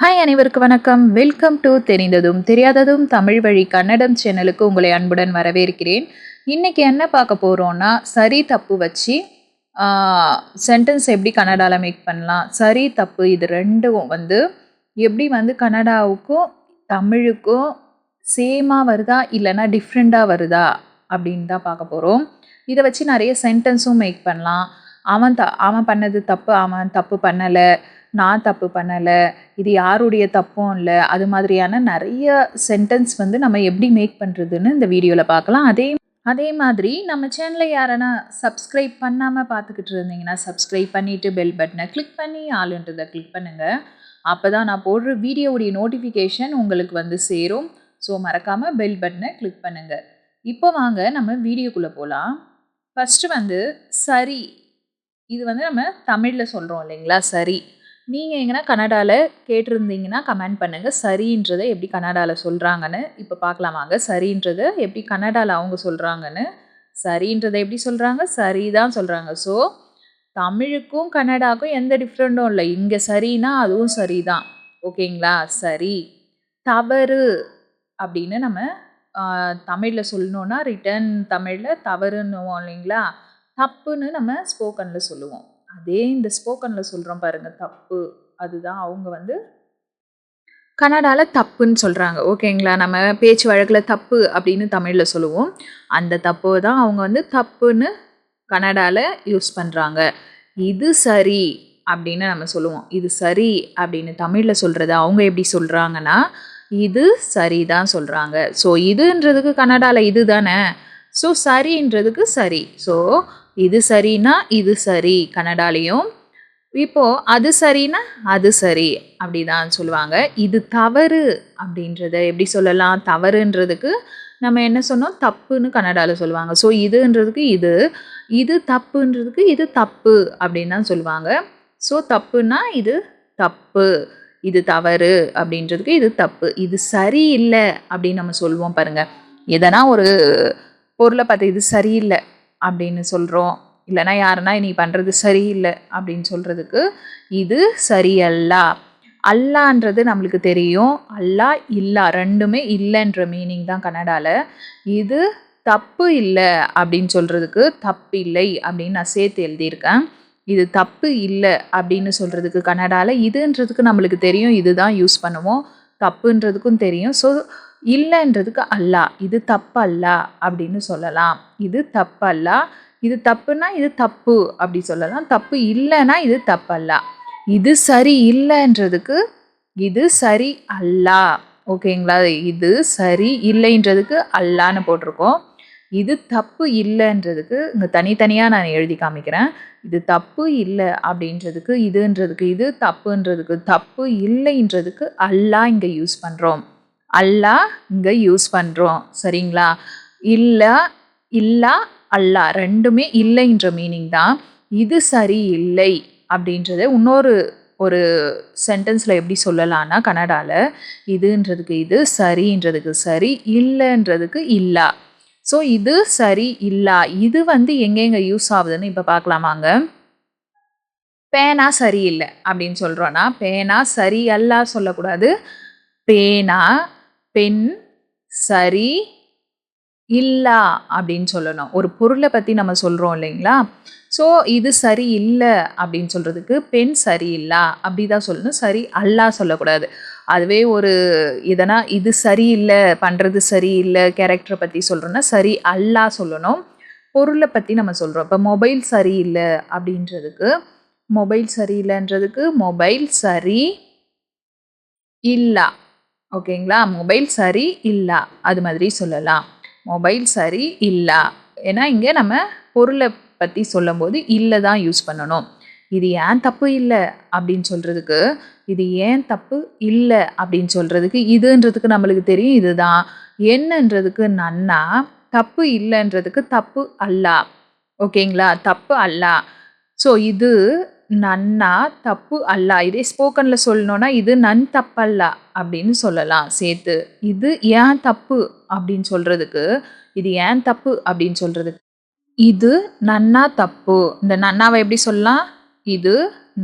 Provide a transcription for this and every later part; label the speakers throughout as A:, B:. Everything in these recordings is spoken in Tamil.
A: ஹாய் அனைவருக்கு வணக்கம். வெல்கம் டு தெரிந்ததும் தெரியாததும் தமிழ் வழி கன்னடம் சேனலுக்கு உங்களை அன்புடன் வரவேற்கிறேன். இன்னைக்கு என்ன பார்க்க போகிறோம்னா சரி தப்பு வச்சு சென்டென்ஸ் எப்படி கன்னடாவில் மேக் பண்ணலாம் சரி தப்பு இது ரெண்டும் வந்து எப்படி வந்து கன்னடாவுக்கும் தமிழுக்கும் சேமாக வருதா இல்லைன்னா டிஃப்ரெண்ட்டாக வருதா அப்படின்னு தான் பார்க்க போகிறோம் இதை வச்சு நிறைய சென்டென்ஸும் மேக் பண்ணலாம். அவன் த அவன் பண்ணது தப்பு அவன் தப்பு பண்ணலை நான் தப்பு பண்ணலை இது யாருடைய தப்பும் இல்லை அது மாதிரியான நிறைய சென்டென்ஸ் வந்து நம்ம எப்படி மேக் பண்ணுறதுன்னு இந்த வீடியோவில் பார்க்கலாம். அதே அதே மாதிரி நம்ம சேனலை யாரனா சப்ஸ்கிரைப் பண்ணாமல் பார்த்துக்கிட்டு இருந்தீங்கன்னா சப்ஸ்கிரைப் பண்ணிவிட்டு பெல் பட்டனை கிளிக் பண்ணி ஆளுன்றதை கிளிக் பண்ணுங்கள் அப்போ தான் நான் போடுற வீடியோவுடைய நோட்டிஃபிகேஷன் உங்களுக்கு வந்து சேரும். ஸோ மறக்காமல் பெல் பட்டனை கிளிக் பண்ணுங்கள் இப்போ வாங்க நம்ம வீடியோக்குள்ளே போகலாம் ஃபஸ்ட்டு வந்து சரி. இது வந்து நம்ம தமிழில் சொல்கிறோம் இல்லைங்களா? சரி. நீங்கள் எங்கன்னா கன்னடாவில் கேட்டிருந்தீங்கன்னா கமெண்ட் பண்ணுங்கள் சரின்றதை எப்படி கன்னடாவில் சொல்கிறாங்கன்னு இப்போ பார்க்கலாம் வாங்க. சரின்றதை எப்படி கன்னடாவில் அவங்க சொல்கிறாங்கன்னு சரின்றதை எப்படி சொல்கிறாங்க சரி தான் சொல்கிறாங்க ஸோ தமிழுக்கும் கன்னடாக்கும் எந்த டிஃப்ரெண்ட்டும் இல்லை. இங்கே சரினா அதுவும் சரி தான் ஓகேங்களா? சரி. தவறு அப்படின்னு நம்ம தமிழில் சொல்லணுன்னா ரிட்டன் தமிழில் தவறுன்னுவோம் இல்லைங்களா? தப்புன்னு நம்ம ஸ்போக்கனில் சொல்லுவோம். அதே இந்த ஸ்போக்கனில் சொல்கிறோம் பாருங்கள் தப்பு. அதுதான் அவங்க வந்து கன்னடாவில் தப்புன்னு சொல்கிறாங்க ஓகேங்களா? நம்ம பேச்சு வழக்கில் தப்பு அப்படின்னு தமிழில் சொல்லுவோம். அந்த தப்பு தான் அவங்க வந்து தப்புன்னு கன்னடாவில் யூஸ் பண்ணுறாங்க இது சரி அப்படின்னு நம்ம சொல்லுவோம். இது சரி அப்படின்னு தமிழில் சொல்கிறது அவங்க எப்படி சொல்கிறாங்கன்னா இது சரி தான் சொல்கிறாங்க ஸோ இதுன்றதுக்கு கன்னடாவில் இது தானே? ஸோ சரின்றதுக்கு சரி. ஸோ இது சரின்னா இது சரி கன்னடாலேயும் இப்போது அது சரின்னா அது சரி அப்படி தான் சொல்லுவாங்க. இது தவறு அப்படின்றத எப்படி சொல்லலாம்? தவறுன்றதுக்கு நம்ம என்ன சொன்னோம்? தப்புன்னு கன்னடாவில் சொல்லுவாங்க. ஸோ இதுன்றதுக்கு இது இது தப்புன்றதுக்கு இது தப்பு அப்படின்னு தான் சொல்லுவாங்க. ஸோ தப்புன்னா இது தப்பு இது தவறு அப்படின்றதுக்கு இது தப்பு. இது சரியில்லை அப்படின்னு நம்ம சொல்லுவோம் பாருங்கள் எதனா ஒரு பொருளை பார்த்து இது சரியில்லை அப்படின்னு சொல்கிறோம் இல்லைனா யாருன்னா நீ பண்ணுறது சரியில்லை அப்படின்னு சொல்கிறதுக்கு இது சரியல்லா. அல்லான்றது நம்மளுக்கு தெரியும். அல்லா இல்லா ரெண்டுமே இல்லைன்ற மீனிங் தான் கன்னடாவில் இது தப்பு இல்லை அப்படின்னு சொல்கிறதுக்கு தப்பு இல்லை அப்படின்னு நான் சேர்த்து எழுதியிருக்கேன். இது தப்பு இல்லை அப்படின்னு சொல்கிறதுக்கு கன்னடாவில் இதுன்றதுக்கு நம்மளுக்கு தெரியும். இதுதான் யூஸ் பண்ணுவோம். தப்புன்றதுக்கும் தெரியும். ஸோ இல்லைன்றதுக்கு அல்லா இது தப்பல்லா அப்படின்னு சொல்லலாம். இது தப்பல்லா இது தப்புனா இது தப்பு அப்படி சொல்லலாம். தப்பு இல்லைன்னா இது தப்பல்லா. இது சரி இல்லைன்றதுக்கு இது சரி அல்லா. ஓகேங்களா? இது சரி இல்லைன்றதுக்கு அல்லான்னு போட்டிருக்கோம். இது தப்பு இல்லைன்றதுக்கு இங்கே தனித்தனியாக நான் எழுதி காமிக்கிறேன். இது தப்பு இல்லை அப்படின்றதுக்கு இதுன்றதுக்கு இது தப்புன்றதுக்கு தப்பு இல்லைன்றதுக்கு அல்லா இங்கே யூஸ் பண்ணுறோம் அல்லா இங்கே யூஸ் பண்ணுறோம் சரிங்களா? இல்லை இல்லா அல்லா ரெண்டுமே இல்லைன்ற மீனிங் தான். இது சரி இல்லை அப்படின்றத இன்னொரு ஒரு சென்டென்ஸில் எப்படி சொல்லலான்னா கனடாவில் இதுன்றதுக்கு இது சரின்றதுக்கு சரி இல்லைன்றதுக்கு இல்லா. ஸோ இது சரி இல்லா. இது வந்து எங்கெங்கே யூஸ் ஆகுதுன்னு இப்போ பார்க்கலாமாங்க பேனா சரியில்லை அப்படின்னு சொல்கிறோன்னா பேனா சரி அல்லா சொல்லக்கூடாது. பேனா பெண் சரி இல்லா அப்படின்னு சொல்லணும். ஒரு பொருளை பற்றி நம்ம சொல்கிறோம் இல்லைங்களா? ஸோ இது சரி இல்லை அப்படின்னு சொல்கிறதுக்கு பெண் சரியில்லா அப்படி தான் சொல்லணும். சரி அல்லா சொல்லக்கூடாது. அதுவே ஒரு எதனா இது சரியில்லை பண்ணுறது சரியில்லை கேரக்டரை பற்றி சொல்கிறோன்னா சரி அல்லா சொல்லணும். பொருளை பற்றி நம்ம சொல்கிறோம் இப்போ மொபைல் சரியில்லை அப்படின்றதுக்கு மொபைல் சரியில்லைன்றதுக்கு மொபைல் சரி இல்லா ஓகேங்களா? மொபைல் சரி இல்லா? அது மாதிரி சொல்லலாம். மொபைல் சரி இல்லா? ஏன்னா இங்கே நம்ம பொருளை பற்றி சொல்லும்போது இல்லை தான் யூஸ் பண்ணணும். இது ஏன் தப்பு இல்லை? அப்படின்னு சொல்கிறதுக்கு இது ஏன் தப்பு இல்லை? அப்படின்னு சொல்கிறதுக்கு இதுன்றதுக்கு நம்மளுக்கு தெரியும் இதுதான். என்னன்றதுக்கு நன்னா தப்பு இல்லைன்றதுக்கு தப்பு அல்லா. ஓகேங்களா? தப்பு அல்லா. ஸோ இது நன்னா தப்பு அல்ல. இதே ஸ்போக்கனில் சொல்லணுன்னா இது நன் தப்பல்ல அப்படின்னு சொல்லலாம். சேர்த்து இது ஏன் தப்பு அப்படின்னு சொல்கிறதுக்கு இது ஏன் தப்பு அப்படின்னு சொல்கிறதுக்கு இது நன்னா தப்பு. இந்த நன்னாவை எப்படி சொல்லலாம்? இது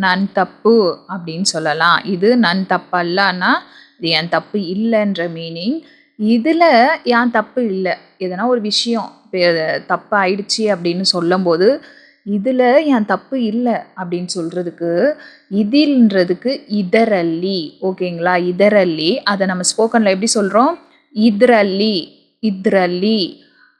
A: நன் தப்பு அப்படின்னு சொல்லலாம். இது நன் தப்பல்லன்னா இது என் தப்பு இல்லைன்ற மீனிங் இதில் ஏன் தப்பு இல்லை? எதனா ஒரு விஷயம் தப்பு ஆயிடுச்சு அப்படின்னு சொல்லும்போது இதில் என் தப்பு இல்லை அப்படின்னு சொல்கிறதுக்கு இதில்ன்றதுக்கு இதரல்லி ஓகேங்களா? இதரல்லி. அதை நம்ம ஸ்போக்கனில் எப்படி சொல்கிறோம் இத்ரல்லி இத்ரல்லி.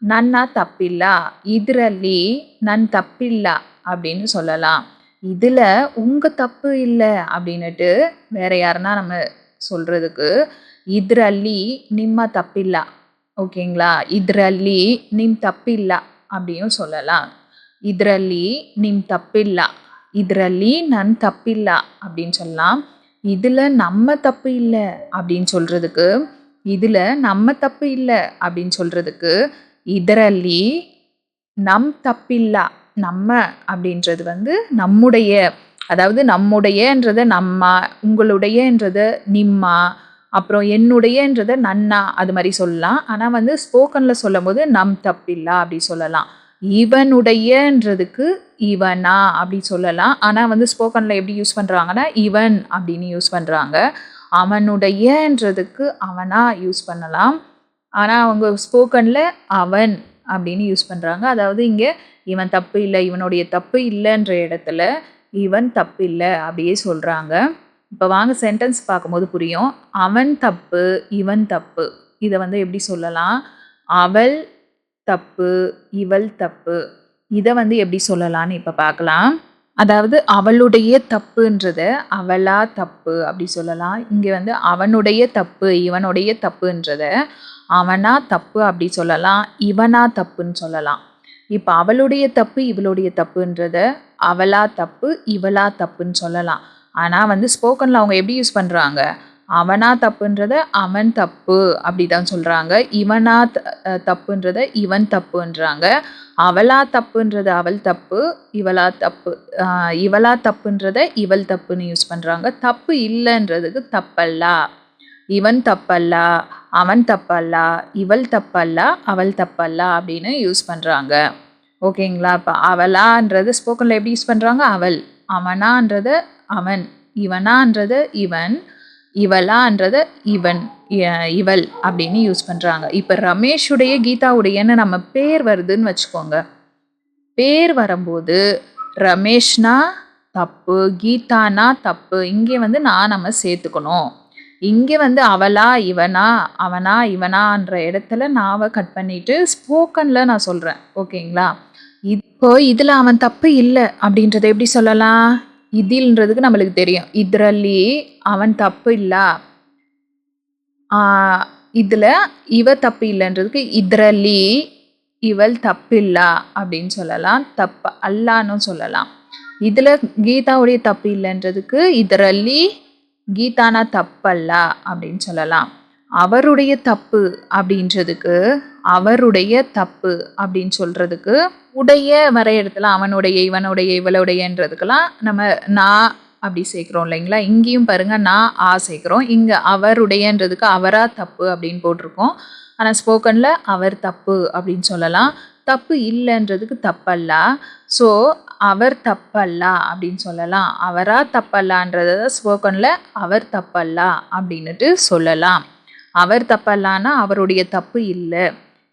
A: நன்னா தப்பில்ல? இதிரல்லி நன் தப்பில்ல? அப்படின்னு சொல்லலாம். இதில் உங்கள் தப்பு இல்லை அப்படின்னுட்டு வேற யாருன்னா நம்ம சொல்கிறதுக்கு இதிரல்லி நிம்ம தப்பில்லா? ஓகேங்களா? இதிரல்லி நிம் தப்பில்லா? அப்படியும் சொல்லலாம். ಇದರಲ್ಲಿ ನಿಮ್ಮ ತಪ್ಪಿಲ್ಲ ಇದರಲ್ಲಿ ನನ್ನ தப்பில்ல அப்படின்னு சொல்லலாம் இதில் நம்ம தப்பு இல்லை அப்படின்னு சொல்கிறதுக்கு இதில் நம்ம தப்பு இல்லை அப்படின்னு சொல்கிறதுக்கு இதரல்லி நம் தப்பில்லா நம்ம அப்படின்றது வந்து நம்முடைய அதாவது நம்முடையன்றத நம்ம உங்களுடையன்றத நிம்மா அப்புறம் என்னுடையன்றத நன்னா அது மாதிரி சொல்லலாம் ஆனால் வந்து ஸ்போக்கனில் சொல்லும் போது நம் தப்பில்லா அப்படி சொல்லலாம் இவனுடையன்றதுக்கு இவனா அப்படி சொல்லலாம். ஆனால் வந்து ஸ்போக்கனில் எப்படி யூஸ் பண்ணுறாங்கன்னா இவன் அப்படின்னு யூஸ் பண்ணுறாங்க அவனுடையன்றதுக்கு அவனா யூஸ் பண்ணலாம். ஆனால் அவங்க ஸ்போக்கனில் அவன் அப்படின்னு யூஸ் பண்ணுறாங்க அதாவது இங்கே இவன் தப்பு இல்லை இவனுடைய தப்பு இல்லைன்ற இடத்துல இவன் தப்பு இல்லை அப்படியே சொல்கிறாங்க இப்போ வாங்க சென்டென்ஸ் பார்க்கும்போது புரியும். அவன் தப்பு இவன் தப்பு. இதை வந்து எப்படி சொல்லலாம்? அவள் தப்பு இவள் தப்பு இதை வந்து எப்படி சொல்லலான்னு இப்போ பார்க்கலாம். அதாவது அவளுடைய தப்புன்றத அவளா தப்பு அப்படி சொல்லலாம். இங்கே வந்து அவனுடைய தப்பு இவனுடைய தப்புன்றத அவனா தப்பு அப்படி சொல்லலாம். இவனா தப்புன்னு சொல்லலாம். இப்போ அவளுடைய தப்பு இவளுடைய தப்புன்றத அவளா தப்பு இவளா தப்புன்னு சொல்லலாம். ஆனால் வந்து ஸ்போக்கனில் அவங்க எப்படி யூஸ் பண்ணுறாங்க அவனா தப்புன்றத அவன் தப்பு அப்படி தான் சொல்கிறாங்க இவனா தப்புன்றத இவன் தப்புன்றாங்க. அவளா தப்புன்றது அவள் தப்பு இவளா தப்பு இவளா தப்புன்றத இவள் தப்புன்னு யூஸ் பண்ணுறாங்க தப்பு இல்லைன்றதுக்கு தப்பல்லா. இவன் தப்பல்லா அவன் தப்பல்லா இவள் தப்பல்லா அவள் தப்பல்லா அப்படின்னு யூஸ் பண்ணுறாங்க ஓகேங்களா? இப்போ அவளான்றது ஸ்போக்கனில் எப்படி யூஸ் பண்ணுறாங்க அவள். அவனான்றது அவன் இவனான்றது இவன் இவளான்றத இவன் இவள் அப்படின்னு யூஸ் பண்ணுறாங்க இப்போ ரமேஷுடைய கீதாவுடையன்னு நம்ம பேர் வருதுன்னு வச்சுக்கோங்க. பேர் வரும்போது ரமேஷ்னா தப்பு கீதானா தப்பு இங்கே வந்து நான் நம்ம சேர்த்துக்கணும். இங்கே வந்து அவளா இவனா அவனா இவனான்ற இடத்துல நாவை கட் பண்ணிட்டு ஸ்போக்கனில் நான் சொல்கிறேன் ஓகேங்களா? இப்போ இதில் அவன் தப்பு இல்லை அப்படின்றத எப்படி சொல்லலாம்? இதில்ன்றதுக்கு நம்மளுக்கு தெரியும். இதிரல்லி அவன் தப்பு இல்லை? இதில் இவ தப்பு இல்லைன்றதுக்கு இதிரல்லி இவள் தப்பில்லா அப்படின்னு சொல்லலாம். தப்பு அல்லான்னு சொல்லலாம். இதில் கீதாவுடைய தப்பு இல்லைன்றதுக்கு இதரல்லி கீதானா தப்பல்ல? அப்படின்னு சொல்லலாம். அவருடைய தப்பு அப்படின்றதுக்கு அவருடைய தப்பு அப்படின்னு சொல்கிறதுக்கு உடைய வர அவனுடைய இவனுடைய இவளுடையன்றதுக்கெல்லாம் நம்ம நான் அப்படி சேர்க்குறோம் இல்லைங்களா? இங்கேயும் பாருங்கள் நான் ஆ சேர்க்குறோம். இங்கே அவருடையன்றதுக்கு அவராக தப்பு அப்படின்னு போட்டிருக்கோம். ஆனால் ஸ்போக்கனில் அவர் தப்பு அப்படின்னு சொல்லலாம். தப்பு இல்லைன்றதுக்கு தப்பல்ல. ஸோ அவர் தப்பல்ல அப்படின்னு சொல்லலாம். அவராக தப்பல்லான்றத ஸ்போக்கனில் அவர் தப்பல்லா அப்படின்னுட்டு சொல்லலாம். அவர் தப்பல்லான்னா அவருடைய தப்பு இல்லை.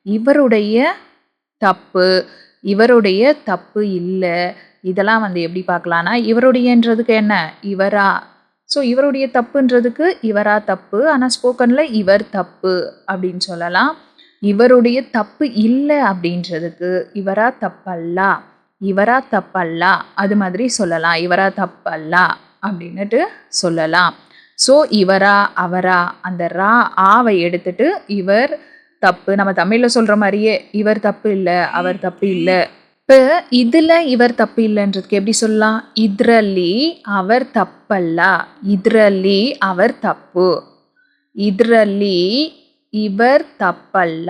A: இவருடைய தப்பு. இவருடைய தப்பு இல்லை இதெல்லாம் வந்து எப்படி பார்க்கலான்னா இவருடையன்றதுக்கு என்ன? இவரா? ஸோ இவருடைய தப்புன்றதுக்கு இவரா தப்பு ஆனால் ஸ்போக்கனில் இவர் தப்பு அப்படின்னு சொல்லலாம். இவருடைய தப்பு இல்லை அப்படின்றதுக்கு இவரா தப்பல்லா இவரா தப்பல்லா அது மாதிரி சொல்லலாம். இவரா தப்பல்லா அப்படின்னுட்டு சொல்லலாம். ஸோ இவரா அவரா அந்த ரா ஆவை எடுத்துட்டு இவர் தப்பு. நம்ம தமிழில் சொல்கிற மாதிரியே இவர் தப்பு இல்லை அவர் தப்பு இல்லை. இப்போ இதில் இவர் தப்பு இல்லைன்றதுக்கு எப்படி சொல்லலாம்? இத்ரலி அவர் தப்பல்ல. இத்ரலி அவர் தப்பு. இத்ரலி இவர் தப்பல்ல.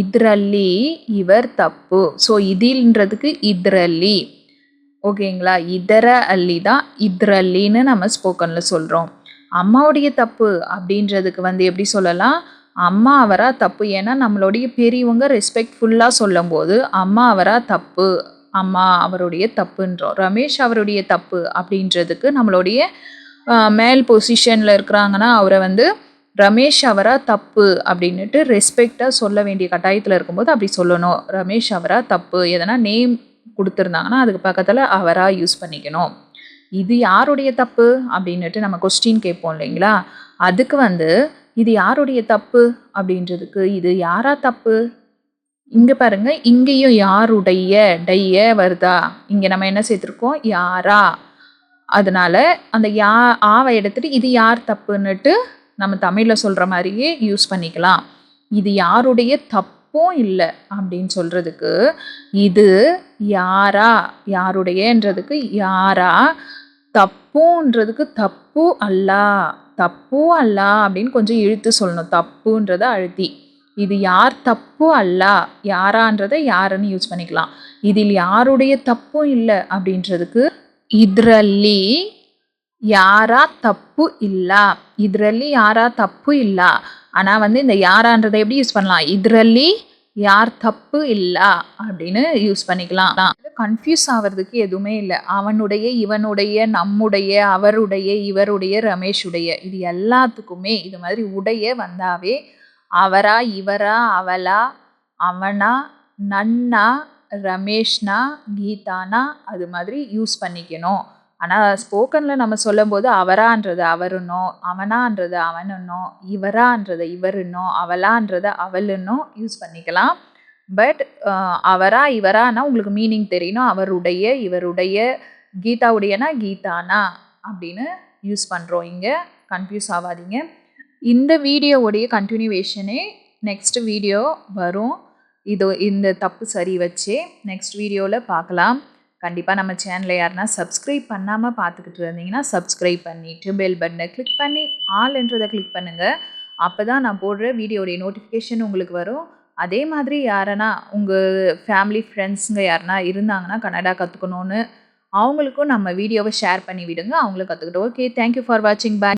A: இத்ரலி இவர் தப்பு. ஸோ இதில்ன்றதுக்கு இத்ரலி. ஓகேங்களா? இதர அள்ளி தான் இத்ரல்லின்னு நம்ம ஸ்போக்கனில் சொல்கிறோம் அம்மாவுடைய தப்பு அப்படின்றதுக்கு வந்து எப்படி சொல்லலாம்? அம்மா அவரா தப்பு? ஏன்னா நம்மளுடைய பெரியவங்க ரெஸ்பெக்ட்ஃபுல்லாக சொல்லும்போது அம்மா அவரா தப்பு. அம்மா அவருடைய தப்புன்றோம். ரமேஷ் அவருடைய தப்பு. அப்படின்றதுக்கு நம்மளுடைய மேல் பொசிஷனில் இருக்கிறாங்கன்னா அவரை வந்து ரமேஷ் அவரா தப்பு. அப்படின்னுட்டு ரெஸ்பெக்டாக சொல்ல வேண்டிய கட்டாயத்தில் இருக்கும்போது அப்படி சொல்லணும். ரமேஷ் அவரா தப்பு. எதனா நேம் கொடுத்துருந்தாங்கன்னா அதுக்கு பக்கத்தில் அவரா யூஸ் பண்ணிக்கணும். இது யாருடைய தப்பு? அப்படின்னுட்டு நம்ம கொஸ்டின் கேட்போம் இல்லைங்களா? அதுக்கு வந்து இது யாருடைய தப்பு அப்படின்றதுக்கு இது யாரா தப்பு? இங்க பாருங்க இங்கேயும் யாருடைய டைய வருதா? இங்க நம்ம என்ன சேர்த்துருக்கோம்? யாரா? அதனால அந்த யா ஆவை எடுத்துட்டு இது யார் தப்புன்னுட்டு நம்ம தமிழில் சொல்கிற மாதிரியே யூஸ் பண்ணிக்கலாம். இது யாருடைய தப்பும் இல்லை அப்படின்னு சொல்கிறதுக்கு இது யாரா? யாருடையன்றதுக்கு யாரா? தப்புன்றதுக்கு தப்பு அல்லா தப்பு அல்லா அப்படின்னு கொஞ்சம் இழுத்து சொல்லணும் தப்புன்றதை அழுத்தி இது யார் தப்பு அல்ல யாரான்றதை யாருன்னு யூஸ் பண்ணிக்கலாம் இதில் யாருடைய தப்பும் இல்லை அப்படின்றதுக்கு ಇದರಲ್ಲಿ ಯಾರ ತಪ್ಪು ಇಲ್ಲ ಇದರಲ್ಲಿ ಯಾರ ತಪ್ಪು ಇಲ್ಲ ஆனால் வந்து இந்த யாரான்றதை எப்படி யூஸ் பண்ணலாம் ಇದರಲ್ಲಿ யார் தப்பு இல்லை? அப்படின்னு யூஸ் பண்ணிக்கலாம். கன்ஃபியூஸ் ஆகிறதுக்கு எதுவுமே இல்லை. அவனுடைய இவனுடைய நம்முடைய அவருடைய இவருடைய ரமேஷுடைய இது எல்லாத்துக்குமே இது மாதிரி உடைய வந்தாவே அவரா இவரா அவளா அவனா நன்னா ரமேஷ்னா கீதானா அது மாதிரி யூஸ் பண்ணிக்கணும். ஆனால் ஸ்போக்கனில் நம்ம சொல்லும்போது அவரான்றது அவருன்னோ அவனான்றது அவனுன்னோ இவரான்றது இவருன்னோ அவளான்றது அவளுன்னோ யூஸ் பண்ணிக்கலாம். பட் அவரா இவரானா உங்களுக்கு மீனிங் தெரியணும். அவருடைய இவருடைய கீதாவுடையனா கீதானா அப்படின்னு யூஸ் பண்ணுறோம் இங்கே. கன்ஃபியூஸ் ஆகாதீங்க இந்த வீடியோவுடைய கண்டினியூவேஷனே நெக்ஸ்ட் வீடியோ வரும். இது இந்த தப்பு சரி வச்சு நெக்ஸ்ட் வீடியோவில் பார்க்கலாம். கண்டிப்பாக நம்ம சேனலை யாருன்னா சப்ஸ்கிரைப் பண்ணாமல் பார்த்துக்கிட்டு இருந்தீங்கன்னா சப்ஸ்கிரைப் பண்ணிவிட்டு பெல் பட்டனை கிளிக் பண்ணி ஆல்ன்றதை கிளிக் பண்ணுங்கள் அப்போ தான் நான் போடுற வீடியோடைய நோட்டிஃபிகேஷன் உங்களுக்கு வரும். அதே மாதிரி யாரனா உங்கள் ஃபேமிலி ஃப்ரெண்ட்ஸுங்க யாருனா இருந்தாங்கன்னா கன்னடா கற்றுக்கணுன்னு அவங்களுக்கும் நம்ம வீடியோவை ஷேர் பண்ணி விடுங்க. அவங்களும் கற்றுக்கிட்டோம் ஓகே தேங்க்யூ ஃபார் வாட்சிங் பை